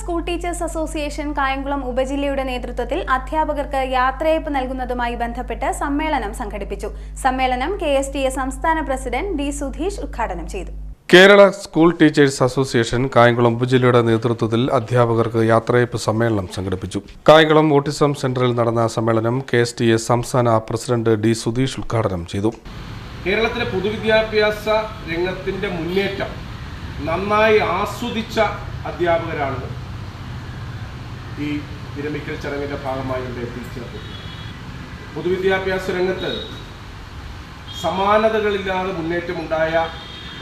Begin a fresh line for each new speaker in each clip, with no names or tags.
School teachers association Kayamkulam ഉപജില്ലയുടെ നേതൃത്വത്തിൽ അധ്യാപകർക്ക് യാത്രയയപ്പ് നൽകുന്നതുമായി ബന്ധപ്പെട്ട് സമ്മേളനം സംഘടിപ്പിച്ചു. സമ്മേളനം കെ എസ് ടി എ സംസ്ഥാന പ്രസിഡന്റ് ഡി സുധീഷ് ഉദ്ഘാടനം ചെയ്തു.
Kerala school teachers association Kayamkulam ഉപജില്ലയുടെ നേതൃത്വത്തിൽ അധ്യാപകർക്ക് യാത്രയപ്പ് സമ്മേളനം സംഘടിപ്പിച്ചു. കായംകുളം ഓട്ടിസം സെന്ററിൽ നടന്ന സമ്മേളനം കെ എസ് ടി എ സംസ്ഥാന പ്രസിഡന്റ് ഡി സുധീഷ് ഉദ്ഘാടനം ചെയ്തു.
കേരളത്തിലെ പൊതുവിദ്യാഭ്യാസ രംഗത്തിന്റെ മുന്നേറ്റം നന്നായി ആസ്വദിച്ച അധ്യാപകരാണ് ഈ വിരമിക്കൽ ചടങ്ങിന്റെ ഭാഗമായി ഇവിടെ എത്തിച്ചേർത്തു പൊതുവിദ്യാഭ്യാസ രംഗത്ത് സമാനതകളില്ലാതെ മുന്നേറ്റമുണ്ടായ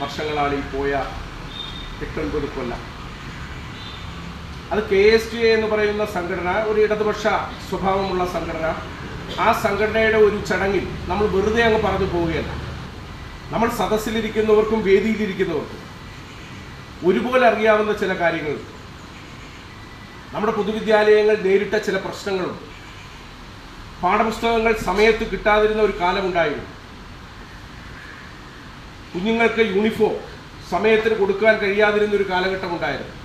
വർഷങ്ങളാണ് ഈ പോയ എട്ടൊൻപത് കൊല്ലം. അത് കെ എസ് ടി എ എന്ന് പറയുന്ന സംഘടന ഒരു ഇടതുപക്ഷ സ്വഭാവമുള്ള സംഘടന. ആ സംഘടനയുടെ ഒരു ചടങ്ങിൽ നമ്മൾ വെറുതെ അങ്ങ് പറഞ്ഞു പോവുകയല്ല. നമ്മൾ സദസ്സിലിരിക്കുന്നവർക്കും വേദിയിലിരിക്കുന്നവർക്കും ഒരുപോലെ അറിയാവുന്ന ചില കാര്യങ്ങൾ നമ്മുടെ പൊതുവിദ്യാലയങ്ങൾ നേരിട്ട ചില പ്രശ്നങ്ങളുണ്ട്. പാഠപുസ്തകങ്ങൾ സമയത്ത് കിട്ടാതിരുന്ന ഒരു കാലമുണ്ടായിരുന്നു. കുഞ്ഞുങ്ങൾക്ക് യൂണിഫോം സമയത്തിന് കൊടുക്കാൻ കഴിയാതിരുന്ന ഒരു കാലഘട്ടം ഉണ്ടായിരുന്നു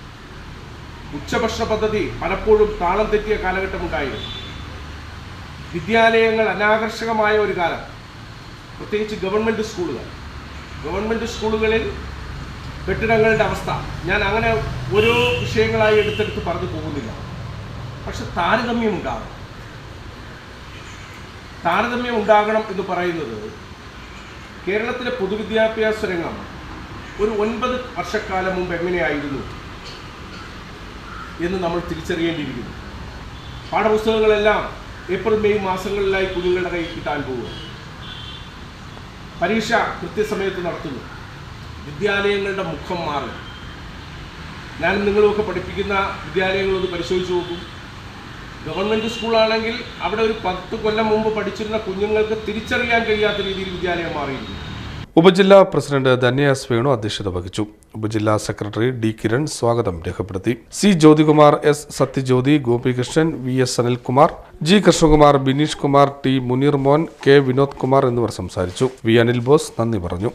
ഉച്ചഭക്ഷണ പദ്ധതി പലപ്പോഴും താളം തെറ്റിയ കാലഘട്ടം ഉണ്ടായിരുന്നു വിദ്യാലയങ്ങൾ അനാകർഷകമായ ഒരു കാലം. പ്രത്യേകിച്ച് ഗവൺമെന്റ് സ്കൂളുകൾ. ഗവൺമെന്റ് സ്കൂളുകളിൽ കെട്ടിടങ്ങളുടെ അവസ്ഥ. ഞാൻ അങ്ങനെ ഓരോ വിഷയങ്ങളായി എടുത്തെടുത്ത് പറഞ്ഞു പോകുന്നില്ല. പക്ഷെ താരതമ്യം ഉണ്ടാകും താരതമ്യം ഉണ്ടാകണം എന്ന് പറയുന്നത് കേരളത്തിലെ പൊതുവിദ്യാഭ്യാസ രംഗം ഒരു ഒൻപത് വർഷക്കാലം മുമ്പ് എങ്ങനെയായിരുന്നു എന്ന് നമ്മൾ തിരിച്ചറിയേണ്ടിയിരിക്കുന്നു. പാഠപുസ്തകങ്ങളെല്ലാം ഏപ്രിൽ മെയ് മാസങ്ങളിലായി കുഞ്ഞുങ്ങളുടെ കയ്യിൽ കിട്ടാൻ പോകുക പരീക്ഷ കൃത്യസമയത്ത് നടത്തുന്നു. വിദ്യാലയങ്ങളുടെ മുഖം മാറും. ഞാൻ നിങ്ങളുമൊക്കെ പഠിപ്പിക്കുന്ന വിദ്യാലയങ്ങളൊന്ന് പരിശോധിച്ച് നോക്കും. ഗവൺമെന്റ് സ്കൂളാണെങ്കിൽ അവിടെ ഒരു പത്ത് കൊല്ലം മുമ്പ് പഠിച്ചിരുന്ന കുഞ്ഞുങ്ങൾക്ക് തിരിച്ചറിയാൻ കഴിയാത്ത രീതിയിൽ വിദ്യാലയം മാറിയിരുന്നു
ഉപജില്ലാ പ്രസിഡന്റ് ധന്യാസ് വേണു അധ്യക്ഷത വഹിച്ചു. ഉപജില്ലാ സെക്രട്ടറി ഡി കിരൺ സ്വാഗതം രേഖപ്പെടുത്തി. C Jyothikumar S Sathyajyothi Gopikrishnan V S Anilkumar G Krishnakumar Bineesh Kumar T Muneer Mon K Vinod Kumar എന്നിവർ സംസാരിച്ചു. വി അനിൽ ബോസ് നന്ദി പറഞ്ഞു.